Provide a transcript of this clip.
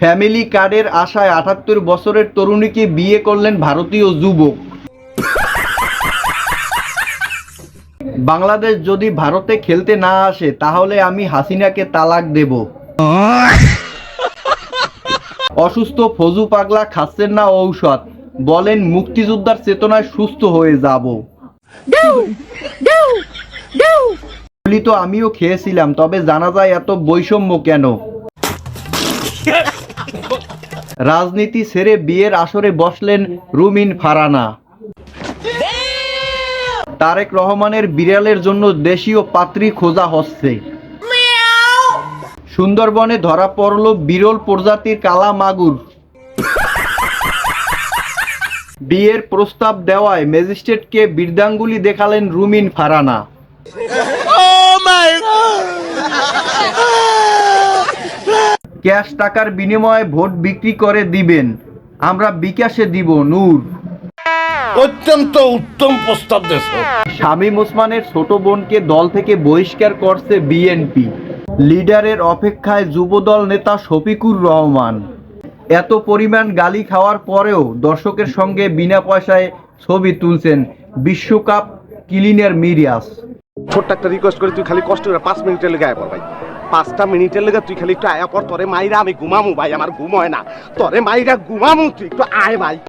Family কার্ডের আশায় আটাত্তর বছরের তরুণীকে বিয়ে করলেন ভারতীয় যুবক। বাংলাদেশ যদি ভারতে খেলতে না আসে, তাহলে আমি হাসিনাকে তালাক দেব। অসুস্থ ফজু পাগলা খাচ্ছেন না ঔষধ। বলেন, মুক্তিযোদ্ধার চেতনায় সুস্থ হয়ে যাব। তো, আমিও খেয়েছিলাম, তবে জানা যায় এত বৈষম্য কেন? রাজনীতি ছেড়ে বিয়ের আসরে বসলেন রুমিন ফারানা। তারেক রহমানের বিড়ালের জন্য দেশীয় পাত্রী খোঁজা হচ্ছে। সুন্দরবনে ধরা পড়ল বিরল প্রজাতির কালা মাগুর। বিয়ের প্রস্তাব দেওয়ায় ম্যাজিস্ট্রেটকে বৃদ্ধাঙ্গুলি দেখালেন রুমিন ফারানা। ক্যাশ টাকার বিনিময়ে ভোট বিক্রি করে দিবেন। আমরা বিকাশে দিব নূর। অত্যন্ত উত্তম প্রস্তাব দেশ শামীম ওসমানের ছোট বোনকে দল থেকে বহিষ্কার করছে বিএনপি। লিডারের অপেক্ষায় যুবদল নেতা শফিকুর রহমান। এত পরিমাণ গালি খাওয়ার পরেও দর্শকের সঙ্গে বিনা পয়সায় ছবি তুলছেন বিশ্বকাপ ক্লিনার মিরিয়াস। ছোট্ট একটা রিকোয়েস্ট করে তুই খালি কষ্ট করে পাঁচ মিনিটের লেগে আয়া ভাই। পাঁচটা মিনিটের লেগে তুই খালি একটু আয়া পর, তোরে মাইরা আমি ঘুমামু ভাই, আমার ঘুম হয় না। তোরে মাইরা ঘুমামু, তুই একটু আয় ভাই।